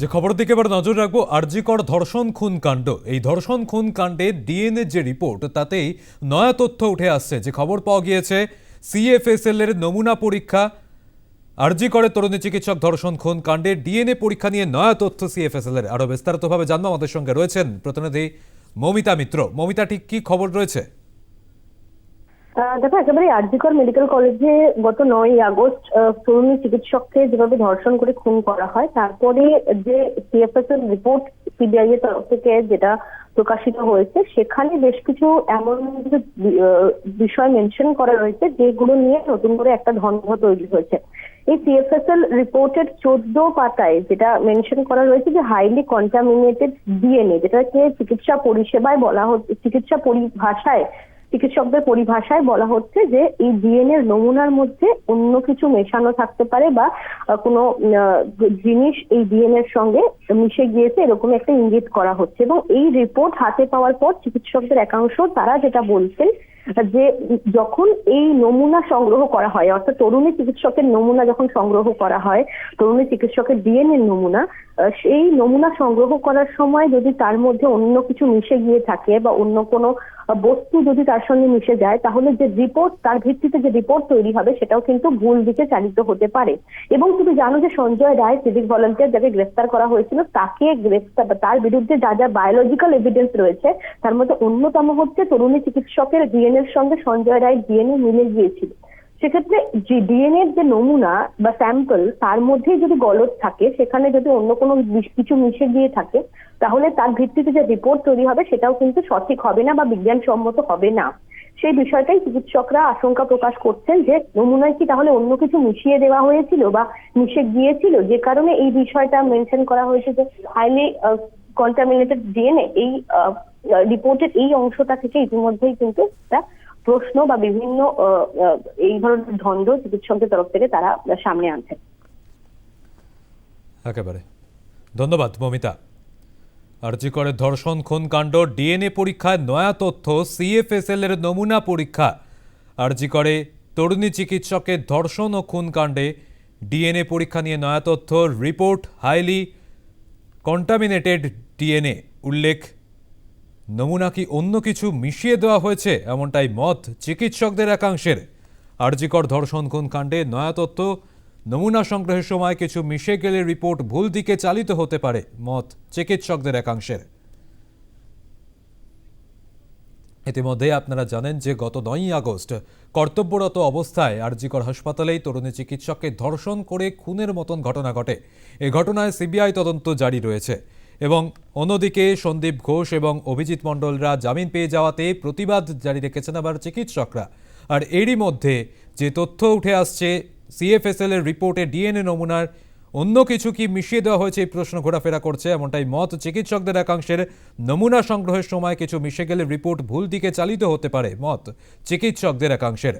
যে খবর দিকে এবার নজর রাখব, আরজিকর ধর্ষণ খুন কাণ্ড এই ধর্ষণ খুন কাণ্ডে ডিএনএ যে রিপোর্ট, তাতেই নয়া তথ্য উঠে আসছে। যে খবর পাওয়া গিয়েছে সিএফএসএল এর নমুনা পরীক্ষা আরজি তরুণী চিকিৎসক ধর্ষণ খুন কাণ্ডে ডিএনএ পরীক্ষা নিয়ে নয়া তথ্য সিএফএসএল এর আরও বিস্তারিতভাবে জানব আমাদের সঙ্গে রয়েছেন প্রতিনিধি মমিতা মিত্র। মমিতা, ঠিক কি খবর রয়েছে? দেখো, একেবারে আরজিকর মেডিকেল কলেজে গত নয় আগস্ট তরুণী চিকিৎসককে যেভাবে ধর্ষণ করে খুন করা হয়, তারপরে যে সিএফএস এর রিপোর্ট সিবিআই এর তরফ থেকে যেটা প্রকাশিত হয়েছে, সেখানে বেশ কিছু এমন কিছু বিষয় মেনশন করা রয়েছে যেগুলো নিয়ে নতুন করে একটা ধন্দ তৈরি হয়েছে। এই সিএফএসএল রিপোর্টের চোদ্দ পাতায় যেটা মেনশন করা রয়েছে যে হাইলি কন্টামিনেটেড ডিএনএ যেটাকে চিকিৎসা পরিষেবায় বলা হচ্ছে, চিকিৎসা পরিভাষায় চিকিৎসকদের পরিভাষায় বলা হচ্ছে যে এই ডিএনএ নমুনার মধ্যে অন্য কিছু মেশানো থাকতে পারে বা কোনো জিনিস এই ডিএনএ সঙ্গে মিশে গিয়েছে, এরকম একটা ইঙ্গিত করা হচ্ছে। এবং এই রিপোর্ট হাতে পাওয়ার পর চিকিৎসকদের একাংশ তারা যেটা বলছেন যে যখন এই নমুনা সংগ্রহ করা হয়, অর্থাৎ তরুণী চিকিৎসকের নমুনা যখন সংগ্রহ করা হয়, তরুণী চিকিৎসকের ডিএনএ নমুনা সেই নমুনা সংগ্রহ করার সময় যদি তার মধ্যে অন্য কিছু মিশে গিয়ে থাকে বা অন্য কোনো বস্তু যদি তার সঙ্গে মিশে যায়, তাহলে যে রিপোর্ট তার ভিত্তিতে যে রিপোর্ট তৈরি হবে, সেটাও কিন্তু ভুল দিকে চালিত হতে পারে। এবং তুমি জানো যে সঞ্জয় রায় সিভিক ভলান্টিয়ার যাকে গ্রেফতার করা হয়েছিল, তাকে গ্রেফতার তার বিরুদ্ধে যা যা বায়োলজিক্যাল এভিডেন্স রয়েছে, তার মধ্যে অন্যতম হচ্ছে তরুণী চিকিৎসকের ডিএনএ এর সঙ্গে সঞ্জয় রায় ডিএনএ মিলে গিয়েছিল। সেক্ষেত্রে যে ডিএনএ যে নমুনা বা স্যাম্পল তার মধ্যেই যদি গলদ থাকে, সেখানে যদি অন্য কোনো কিছু মিশে গিয়ে থাকে, তাহলে তার ভিত্তিতে যে রিপোর্ট তৈরি হবে, সেটাও কিন্তু সঠিক হবে না বা বিজ্ঞানসম্মত হবে না। সেই বিষয়টাই চিকিৎসকরা আশঙ্কা প্রকাশ করছেন যে, নমুনায় কি তাহলে অন্য কিছু মিশিয়ে দেওয়া হয়েছিল বা মিশে গিয়েছিল? যে কারণে এই বিষয়টা মেনশন করা হয়েছে যে হাইলি কন্টামিনেটেড ডিএনএ এই রিপোর্টের এই অংশটা থেকে ইতিমধ্যেই কিন্তু একটা প্রশ্ন বা বিভিন্ন এই ধরনের ধন্দ চিকিৎসকদের তরফ থেকে তারা সামনে আনছেন। একেবারে। ধন্যবাদ, মমিতা। আরজি করে ধর্ষণ খুন কাণ্ড ডিএনএ পরীক্ষায় নয়া তথ্য সিএফএসএল এর নমুনা পরীক্ষা। আরজি করে তরুণী চিকিৎসকের ধর্ষণ ও খুন কাণ্ডে ডিএনএ পরীক্ষা নিয়ে নয়া তথ্য, রিপোর্ট, হাইলি কন্টামিনেটেড ডিএনএ, উল্লেখ। নমুনা কি অন্য কিছু মিশিয়ে দেওয়া হয়েছে? এমনটাই মত চিকিৎসকদের একাংশের। আরজিকর ধর্ষণ খুন কাণ্ডে নয়া তথ্য নমুনা সংগ্রহের সময় কিছু মিশে গেলে রিপোর্ট ভুল দিকে চালিত হতে পারে, মত চিকিৎসকদের একাংশের। ইতিমধ্যে আপনারা জানেন যে গত নয়ই আগস্ট কর্তব্যরত অবস্থায় আরজিকর হাসপাতালেই তরুণী চিকিৎসককে ধর্ষণ করে খুনের মতন ঘটনা ঘটে। এ ঘটনায় সিবিআই তদন্ত জারি রয়েছে। এবং অন্যদিকে সন্দীপ ঘোষ এবং অভিজিৎ মণ্ডলরা জামিন পেয়ে যাওয়াতে প্রতিবাদ জারি রেখেছেন আবার চিকিৎসকরা। আর এরই মধ্যে যে তথ্য উঠে আসছে, সিএফএসএল এর রিপোর্টে ডিএনএ নমুনার অন্য কিছু কি মিশিয়ে দেওয়া হয়েছে এই প্রশ্ন ঘোরাফেরা করছে, এমনটাই মত চিকিৎসকদের একাংশের। নমুনা সংগ্রহের সময় কিছু মিশে গেলে রিপোর্ট ভুল দিকে চালিত হতে পারে, মত চিকিৎসকদের একাংশের।